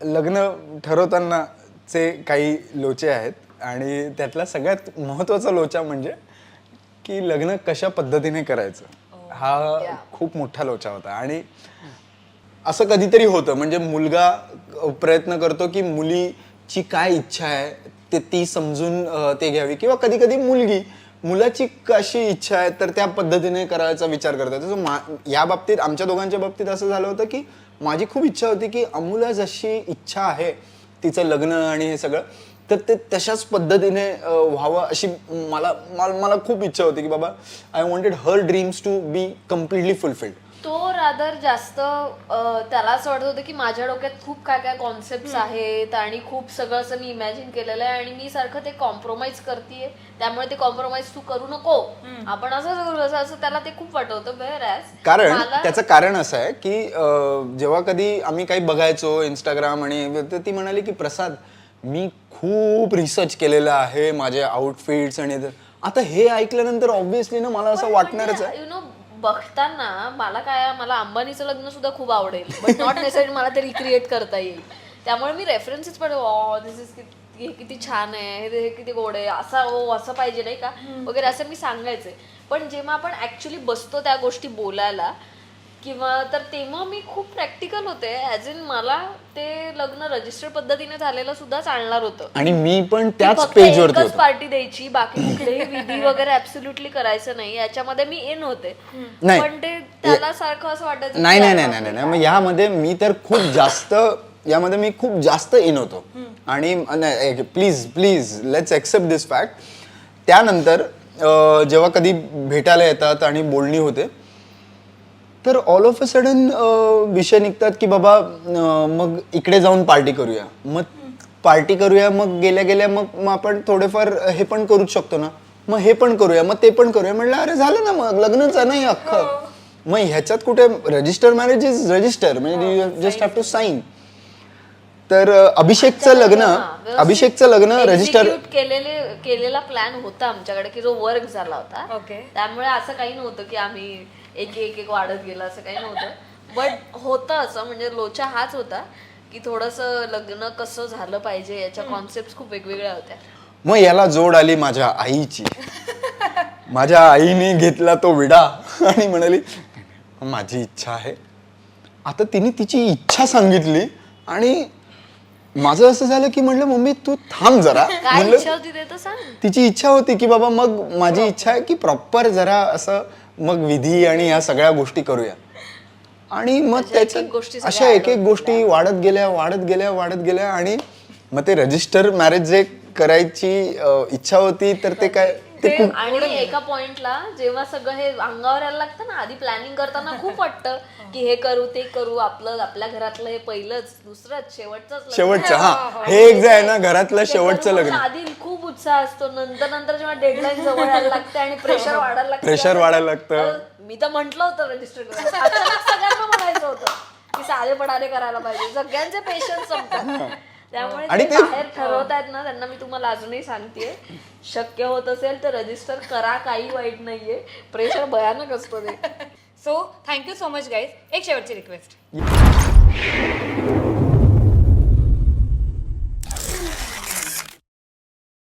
लग्न ठरवतानाचे काही लोचे आहेत आणि त्यातला सगळ्यात महत्त्वाचा लोचा म्हणजे की लग्न कशा पद्धतीने करायचं. हा. खूप मोठा लोचा होता आणि असं कधीतरी होतं. म्हणजे मुलगा प्रयत्न करतो की मुलीची काय इच्छा आहे ते ती समजून ते घ्यावी. किंवा कधी कधी मुलगी मुलाची कशी इच्छा आहे तर त्या पद्धतीने करायचा विचार करतात या बाबतीत आमच्या दोघांच्या बाबतीत असं झालं होतं की माझी खूप इच्छा होती की अमूला जशी इच्छा आहे तिचं लग्न आणि हे सगळं तर ते तशाच पद्धतीने व्हावं अशी मला मला मला खूप इच्छा होती की बाबा I wanted her dreams to be completely fulfilled rather जास्त त्याला असं वाटत होतं की माझ्या डोक्यात खूप काय काय कॉन्सेप्ट आहेत आणि खूप सगळं असं मी इमॅजिन केलेलं आहे आणि मी सारखं ते कॉम्प्रोमाइज करतेय. त्यामुळे ते कॉम्प्रोमाइज तू करू नको. आपण असं करू असं असं त्याला ते खूप वाटवतं वेअर कारण त्याचं कारण असं आहे की जेव्हा कधी आम्ही काही बघायचो इंस्टाग्राम आणि ती म्हणाली की प्रसाद मी खूप रिसर्च केलेलं आहे माझे आउटफिट्स आणि ते." आता हे ऐकल्यानंतर ऑब्व्हियसली ना मला असं वाटणारच आहे. यु नो बघताना मला काय मला अंबानीचं लग्न सुद्धा खूप आवडेल. बट नॉट नेसेसरी मला ते रिक्रिएट करता येईल. त्यामुळे मी रेफरन्सेस पण दिस इज हे किती छान आहे हे हे किती गोड आहे असा ओ असं पाहिजे नाही का? वगैरे असं मी सांगायचे. पण जेव्हा आपण ऍक्च्युली बसतो त्या गोष्टी बोलायला किंवा तर तेव्हा मी खूप प्रॅक्टिकल होते. ऍज इन मला ते लग्न रजिस्टर पद्धतीने झालेलं सुद्धा चालणार होतं. आणि मी पण त्याच फक्त पेजवरती एकच पार्टी द्यायची बाकी कुठलेही विधी वगैरे ऍब्सोल्युटली करायचं नाही. याच्यामध्ये मी इन होते. नाही. पण ते त्याला सारखं असं वाटायचं नाही नाही नाही नाही नाही. मग यामध्ये मी तर खूप जास्त यामध्ये मी खूप जास्त इन होतो. आणि please please let's accept this fact त्यानंतर जेव्हा कधी भेटायला येतात आणि बोलणी होते तर ऑल ऑफ अ सडन विषय निघतात की बाबा अं, मग इकडे जाऊन पार्टी करूया. मग पार्टी करूया मग गेल्या गेल्या मग मग आपण थोडेफार हे पण करूच शकतो ना. मग हे पण करूया मग ते पण करूया. म्हटलं अरे झालं ना मग लग्नच आहे ना हे अख्खं. मग ह्याच्यात कुठे रजिस्टर मॅरेज इज रजिस्टर म्हणजे you just have to sign तर अभिषेकचं लग्न अभिषेकचं लग्न रजिस्टर केलेले केलेला प्लॅन होता आमच्याकडे की जो वर्क झाला होता. त्यामुळे असं काही नव्हतं की आम्ही एक एक एक वाढत गेलं असं काही नव्हतं. बट होतं असं म्हणजे लोचा हाच होता की थोडस लग्न कसं झालं पाहिजे याच्या कॉन्सेप्ट खूप वेगवेगळ्या होत्या. मग याला जोड आली माझ्या आईची. माझ्या आईने घेतला तो विडा. आणि म्हणाली माझी इच्छा आहे. आता तिने तिची इच्छा सांगितली आणि माझं असं झालं की म्हटलं मम्मी तू थांब जरा. काय म्हणलं इच्छा होती ते तर सांग. तिची इच्छा होती की बाबा मग माझी इच्छा आहे की प्रॉपर जरा असं मग विधी आणि या सगळ्या गोष्टी करूया. आणि मग अशा एक-एक सगळ्या अशा एक एक गोष्टी वाढत गेल्या वाढत गेल्या वाढत गेल्या आणि मग ते रजिस्टर मॅरेज जे करायची अं, इच्छा होती तर ते काय ते आणि एका पॉइंटला जेव्हा सगळं हे अंगावर यायला लागतं ना आधी प्लॅनिंग करताना खूप वाटतं की हे करू ते करू आपलं आपल्या घरातलं हे पहिलंच दुसरंच शेवटच शेवटचं हा. हे एक जे आहे ना घरातलं शेवटचं लग्न. आधी खूप उत्साह असतो. नंतर नंतर जेव्हा डेडलाईन जवळ यायला लागते आणि प्रेशर वाढायला लागतं Pressure वाढायला लागतं. मी तर म्हंटल होतं रजिस्टर सगळ्यांना म्हणायचं होतं की साधेपणाने करायला पाहिजे. सगळ्यांचे पेशन्स संपतात. त्यामुळे आणि ते- बाहेर ठरवतायत ना त्यांना मी तुम्हाला अजूनही सांगतेय शक्य होत असेल तर रजिस्टर करा काही वाईट नाहीये. प्रेशर भयानक असतो ते. So thank you so much guys एक शेवटची रिक्वेस्ट